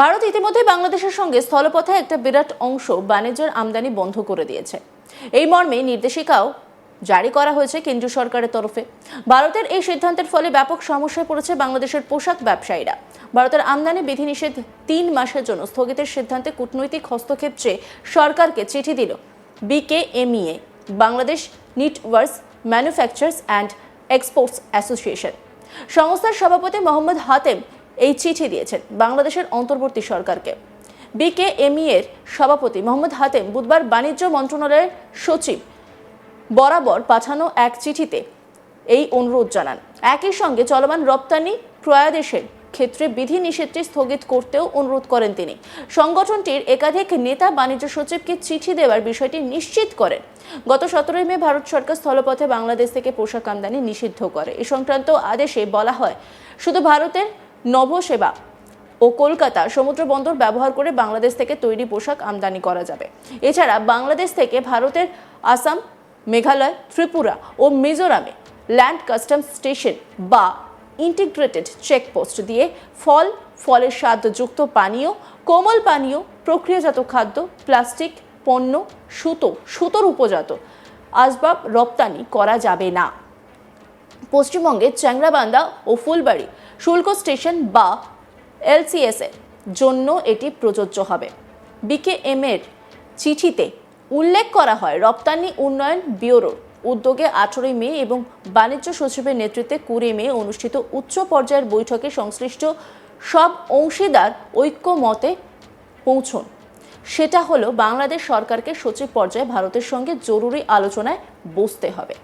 ভারত ইতিমধ্যে বাংলাদেশের সঙ্গে স্থলপথে একটা বিরাট অংশ বাণিজ্যের আমদানি বন্ধ করে দিয়েছে। এই মর্মে নির্দেশিকাও জারি করা হয়েছে কেন্দ্রীয় সরকারের তরফে। ভারতের এই সিদ্ধান্তের ফলে ব্যাপক সমস্যায় পড়েছে বাংলাদেশের পোশাক ব্যবসায়ীরা। ভারতের আমদানি বিধিনিষেধ তিন মাসের জন্য স্থগিতের সিদ্ধান্তে কূটনৈতিক হস্তক্ষেপ চেয়ে সরকারকে চিঠি দিল BKMEA, Bangladesh knitwears manufacturers and exports association সংস্থার সভাপতি মোহাম্মদ হাতেম এই চিঠি দিয়েছেন বাংলাদেশের অন্তর্বর্তী সরকারকে। বিকেএমই এর সভাপতি মোহাম্মদ হাতেম বুধবার বাণিজ্য মন্ত্রণালয়ের সচিব বরাবর পাঠানো এক চিঠিতে এই অনুরোধ জানান। একই সঙ্গে চলমান রপ্তানি ক্রয়াদেশের ক্ষেত্রে বিধি নিষেধটি স্থগিত করতেও অনুরোধ করেন তিনি। সংগঠনটির একাধিক নেতা বাণিজ্য সচিবকে চিঠি দেওয়ার বিষয়টি নিশ্চিত করেন। গত সতেরোই মে ভারত সরকার স্থলপথে বাংলাদেশ থেকে পোশাক আমদানি নিষিদ্ধ করে। এ সংক্রান্ত আদেশে বলা হয়, শুধু ভারতের নভোসেবা ও কলকাতা সমুদ্র বন্দর ব্যবহার করে বাংলাদেশ থেকে তৈরি পোশাক আমদানি করা যাবে। এছাড়া বাংলাদেশ থেকে ভারতের আসাম, মেঘালয়, ত্রিপুরা ও মিজোরামে ল্যান্ড কাস্টমস স্টেশন বা ইন্টিগ্রেটেড চেকপোস্ট দিয়ে ফল, ফলের স্বাদযুক্ত পানীয়, কোমল পানীয়, প্রক্রিয়াজাত খাদ্য, প্লাস্টিক, পণ্য, সুতো, সুতোর উপজাত আসবাব রপ্তানি করা যাবে না। পশ্চিমবঙ্গে চ্যাংরাবান্ধা ও ফুলবাড়ি শুল্ক স্টেশন বা এলসিএসের জন্য এটি প্রযোজ্য হবে। বিকেএম এর চিঠিতে উল্লেখ করা হয়, রপ্তানি উন্নয়ন ব্যুরোর উদ্যোগে আঠেরোই মে এবং বাণিজ্য সচিবের নেতৃত্বে কুড়ি মে অনুষ্ঠিত উচ্চ পর্যায়ের বৈঠকে সংশ্লিষ্ট সব অংশীদার ঐক্যমতে পৌঁছন। সেটা হলো বাংলাদেশ সরকারকে সচিব পর্যায়ে ভারতের সঙ্গে জরুরি আলোচনায় বসতে হবে।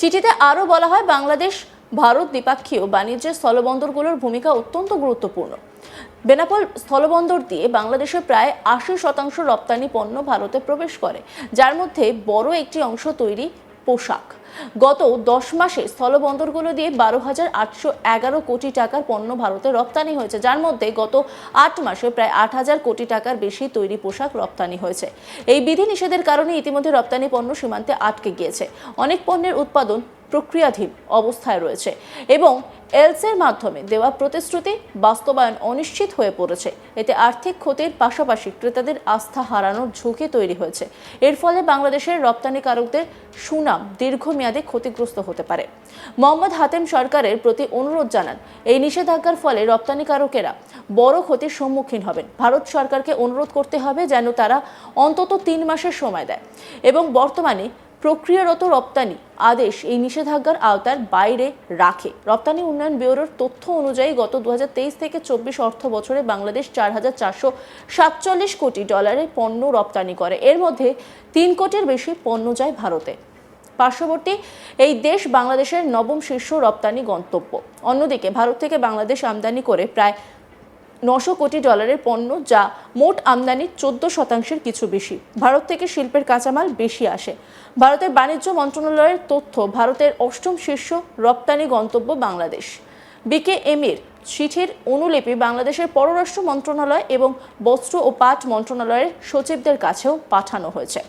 চিঠিতে আরও বলা হয়, বাংলাদেশ, ভারত দ্বিপাক্ষীয় বাণিজ্যের স্থলবন্দরগুলোর ভূমিকা অত্যন্ত গুরুত্বপূর্ণ। বেনাপল স্থলবন্দর দিয়ে বাংলাদেশের প্রায় আশি শতাংশ রপ্তানি পণ্য ভারতে প্রবেশ করে, যার মধ্যে বড় একটি অংশ তৈরি পোশাক। গত দশ মাসে স্থলবন্দরগুলো দিয়ে বারো হাজার আটশো এগারো কোটি টাকার পণ্য ভারতে রপ্তানি হয়েছে, যার মধ্যে গত আট মাসে প্রায় আট হাজার কোটি টাকার বেশি তৈরি পোশাক রপ্তানি হয়েছে। এই বিধি নিষেধের কারণে ইতিমধ্যে রপ্তানি পণ্য সীমান্তে আটকে গিয়েছে। অনেক পণ্যের উৎপাদন প্রক্রিয়াধীন অবস্থায় রয়েছে এবং এলসের মাধ্যমে দেওয়া প্রতিশ্রুতি বাস্তবায়ন অনিশ্চিত হয়ে পড়েছে। এতে আর্থিক ক্ষতির পাশাপাশি ক্রেতাদের আস্থা হারানোর ঝুঁকি তৈরি হয়েছে। এর ফলে বাংলাদেশের রপ্তানিকারকদের সুনাম দীর্ঘমেয়াদে ক্ষতিগ্রস্ত হতে পারে। মোহাম্মদ হাতেম সরকারের প্রতি অনুরোধ জানান, এই নিষেধাজ্ঞার ফলে রপ্তানিকারকেরা বড় ক্ষতির সম্মুখীন হবেন। ভারত সরকারকে অনুরোধ করতে হবে যেন তারা অন্তত তিন মাসের সময় দেয় এবং বর্তমানে প্রক্রিয়ারত রপ্তানি আদেশ এই নিষেধাজ্ঞার আওতার বাইরে রাখে। রপ্তানি উন্নয়ন ব্যুরোর তথ্য অনুযায়ী গত দু থেকে চব্বিশ অর্থ বছরে বাংলাদেশ চার হাজার চারশো সাতচল্লিশ কোটি ডলারের পণ্য রপ্তানি করে। এর মধ্যে তিন কোটির বেশি পণ্য যায় ভারতে। পার্শ্ববর্তী এই দেশ বাংলাদেশের নবম শীর্ষ রপ্তানি গন্তব্য। অন্যদিকে ভারত থেকে বাংলাদেশ আমদানি করে প্রায় নশো কোটি ডলারের পণ্য যা মোট আমদানির চোদ্দ শতাংশের কিছু বেশি। ভারত থেকে শিল্পের কাঁচামাল বেশি আসে। ভারতের বাণিজ্য মন্ত্রণালয়ের তথ্য, ভারতের অষ্টম শীর্ষ রপ্তানি গন্তব্য বাংলাদেশ। বিকেএমএর চিঠির অনুলিপি বাংলাদেশের পররাষ্ট্র মন্ত্রণালয় এবং বস্ত্র ও পাট মন্ত্রণালয়ের সচিবদের কাছেও পাঠানো হয়েছে।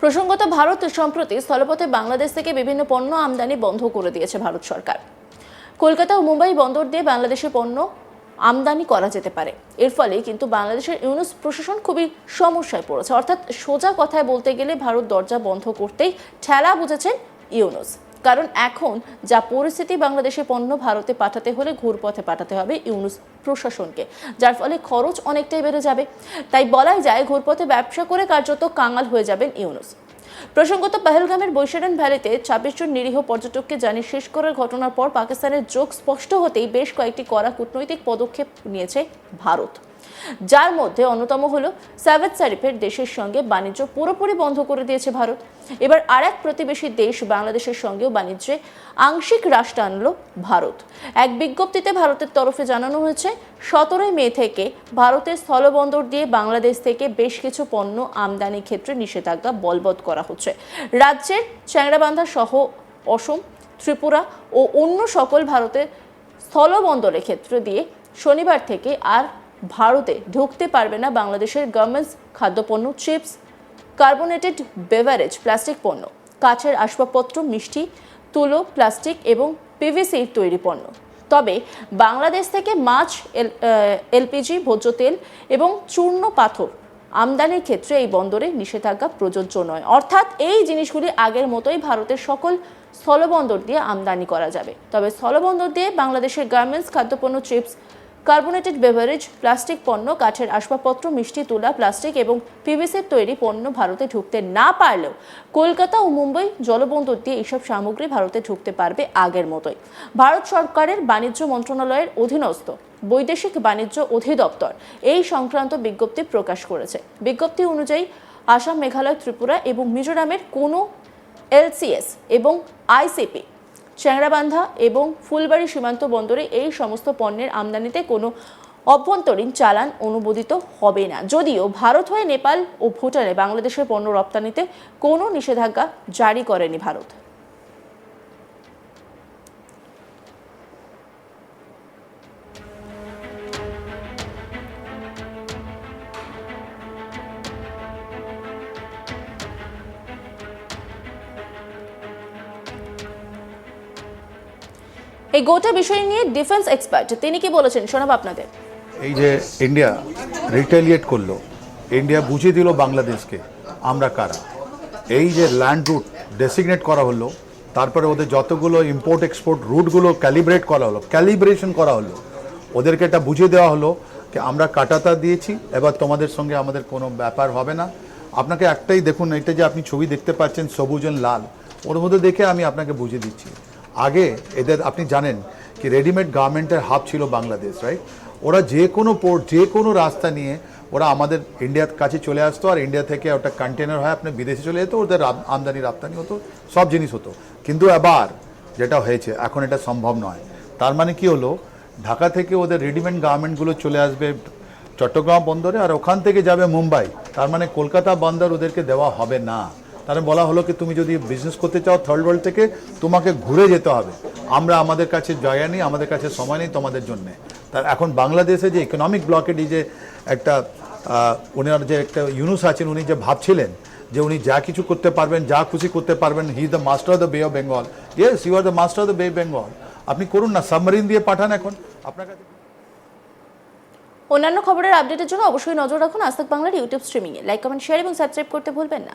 প্রসঙ্গত, ভারত সম্প্রতি স্থলপথে বাংলাদেশ থেকে বিভিন্ন পণ্য আমদানি বন্ধ করে দিয়েছে ভারত সরকার। কলকাতা ও মুম্বাই বন্দর দিয়ে বাংলাদেশের পণ্য আমদানি করা যেতে পারে। এর ফলে কিন্তু বাংলাদেশের ইউনুস প্রশাসন খুবই সমস্যায় পড়েছে। অর্থাৎ সোজা কথায় বলতে গেলে ভারত দরজা বন্ধ করতেই ঠেলা বুঝেছেন ইউনুস। কারণ এখন যা পরিস্থিতি বাংলাদেশে পণ্য ভারতে পাঠাতে হলে ঘুরপথে পাঠাতে হবে ইউনুস প্রশাসনকে, যার ফলে খরচ অনেকটাই বেড়ে যাবে। তাই বলাই যায় ঘুরপথে ব্যবসা করে কার্যত কাঙাল হয়ে যাবেন ইউনুস। প্রসঙ্গত পেহেলগামের বৈশারণ ভ্যালিতে ছাব্বিশ জন নিরীহ পর্যটককে জানিয়ে শেষ করার ঘটনার পর পাকিস্তানের যোগ স্পষ্ট হতেই বেশ কয়েকটি কড়া কূটনৈতিক পদক্ষেপ নিয়েছে ভারত। যার মধ্যে অন্যতম হলো সাভেদ সারিফের দেশের সঙ্গে বাণিজ্য পুরোপুরি বন্ধ করে দিয়েছে ভারত। এবার আর এক প্রতিবেশী দেশ বাংলাদেশের সঙ্গেও বাণিজ্যে আংশিক হ্রাস টানল ভারত। এক বিজ্ঞপ্তিতে ভারতের তরফে জানানো হয়েছে, সতেরোই মে থেকে ভারতের স্থলবন্দর দিয়ে বাংলাদেশ থেকে বেশ কিছু পণ্য আমদানির ক্ষেত্রে নিষেধাজ্ঞা বলবৎ করা হচ্ছে। রাজ্যের চ্যাংরাবান্ধা সহ অসম, ত্রিপুরা ও অন্য সকল ভারতের স্থলবন্দরের ক্ষেত্র দিয়ে শনিবার থেকে আর ভারতে ঢুকতে পারবে না বাংলাদেশের গার্মেন্টস খাদ্যপণ্য চিপস কার্বোনেটেড বেভারেজ প্লাস্টিক পণ্য কাঠের আসবাবপত্র, মিষ্টি, তুলো প্লাস্টিক এবং পিভিসির তৈরি পণ্য। তবে বাংলাদেশ থেকে মাছ এলপিজি, ভোজ্য তেল এবং চূর্ণ পাথর আমদানির ক্ষেত্রে এই বন্দরে নিষেধাজ্ঞা প্রযোজ্য নয়। অর্থাৎ এই জিনিসগুলি আগের মতোই ভারতের সকল স্থলবন্দর দিয়ে আমদানি করা যাবে। তবে স্থলবন্দর দিয়ে বাংলাদেশের গার্মেন্টস খাদ্যপণ্য চিপস কার্বোনেটেড বেভারেজ, প্লাস্টিক পণ্য, কাঠের আসবাবপত্র, মিষ্টি তুলা, প্লাস্টিক এবং পিভিসির তৈরি পণ্য ভারতে ঢুকতে না পারলেও কলকাতা ও মুম্বাই জলবন্দর দিয়ে এইসব সামগ্রী ভারতে ঢুকতে পারবে আগের মতোই। ভারত সরকারের বাণিজ্য মন্ত্রণালয়ের অধীনস্থ বৈদেশিক বাণিজ্য অধিদপ্তর এই সংক্রান্ত বিজ্ঞপ্তি প্রকাশ করেছে। বিজ্ঞপ্তি অনুযায়ী আসাম, মেঘালয়, ত্রিপুরা এবং মিজোরামের কোনো এলসিএস এবং আইসিপি চ্যাংরাবান্ধা এবং ফুলবাড়ি সীমান্ত বন্দরে এই সমস্ত পণ্যের আমদানিতে কোনো অভ্যন্তরীণ চালান অনুমোদিত হবে না। যদিও ভারত হয়ে নেপাল ও ভুটানে বাংলাদেশের পণ্য রপ্তানিতে কোনো নিষেধাজ্ঞা জারি করেনি ভারত। এই গোটা বিষয় নিয়ে ডিফেন্স এক্সপার্ট তিনি কি বলেছেন? শোনাব আপনাদের। এই যে ইন্ডিয়া রিটেলিয়েট করল ইন্ডিয়া বুঝিয়ে দিল বাংলাদেশকে, আমরা কারা? এই যে ল্যান্ড রুট ডেসিগনেট করা হলো, তারপরে ওদের যতগুলো ইম্পোর্ট এক্সপোর্ট রুটগুলো ক্যালিব্রেট করা হলো ক্যালিব্রেশন করা হলো, ওদেরকে এটা বুঝিয়ে দেওয়া হলো যে আমরা কাটাতা দিয়েছি, এবার তোমাদের সঙ্গে আমাদের কোনো ব্যাপার হবে না। আপনাকে একটাই দেখুন এটা যে আপনি ছবি দেখতে পাচ্ছেন সবুজ লাল, ওর মধ্যে দেখে আমি আপনাকে বুঝিয়ে দিচ্ছি। আগে এদের, আপনি জানেন কি রেডিমেড গার্মেন্টের হাব ছিল বাংলাদেশ রাইট ওরা যে কোনো পোর্ট যে কোনো রাস্তা নিয়ে ওরা আমাদের ইন্ডিয়ার কাছে চলে আসতো আর ইন্ডিয়া থেকে ওটা কন্টেনার হয় আপনি বিদেশে চলে যেত, ওদের আমদানি, রপ্তানি হতো, সব জিনিস হতো। কিন্তু এবার যেটা হয়েছে, এখন এটা সম্ভব নয়। তার মানে কি হলো? ঢাকা থেকে ওদের রেডিমেড গার্মেন্টগুলো চলে আসবে চট্টগ্রাম বন্দরে আর ওখান থেকে যাবে মুম্বাই। তার মানে কলকাতা বন্দর ওদেরকে দেওয়া হবে না। তাহলে বলা হলো কি তুমি যদি বিজনেস করতে চাও থার্ড ওয়ার্ল্ড থেকে, তোমাকে ঘুরে যেতে হবে। আমরা আমাদের কাছে জায়গা নেই, আমাদের কাছে সময় নেই তোমাদের জন্যে। তার এখন বাংলাদেশে যে ইকোনমিক ব্লকেড যে একটা ওনার যে একটা ইউনুস আছেন, উনি যে ভাবছিলেন যে উনি যা কিছু করতে পারবেন, যা খুশি করতে পারবেন he the master of the bay of Bengal yes you are the master of the bay Bengal আপনি করুন না সাবমারিন দিয়ে পাঠান এখন। আপনার কাছে অন্যান্য খবরের আপডেটের জন্য অবশ্যই নজর রাখুন আজ বাংলার ইউটিউব স্ট্রিমিংয়ে লাইক কমেন্ট শেয়ার এবং সাবস্ক্রাইব করতে ভুলবেন না।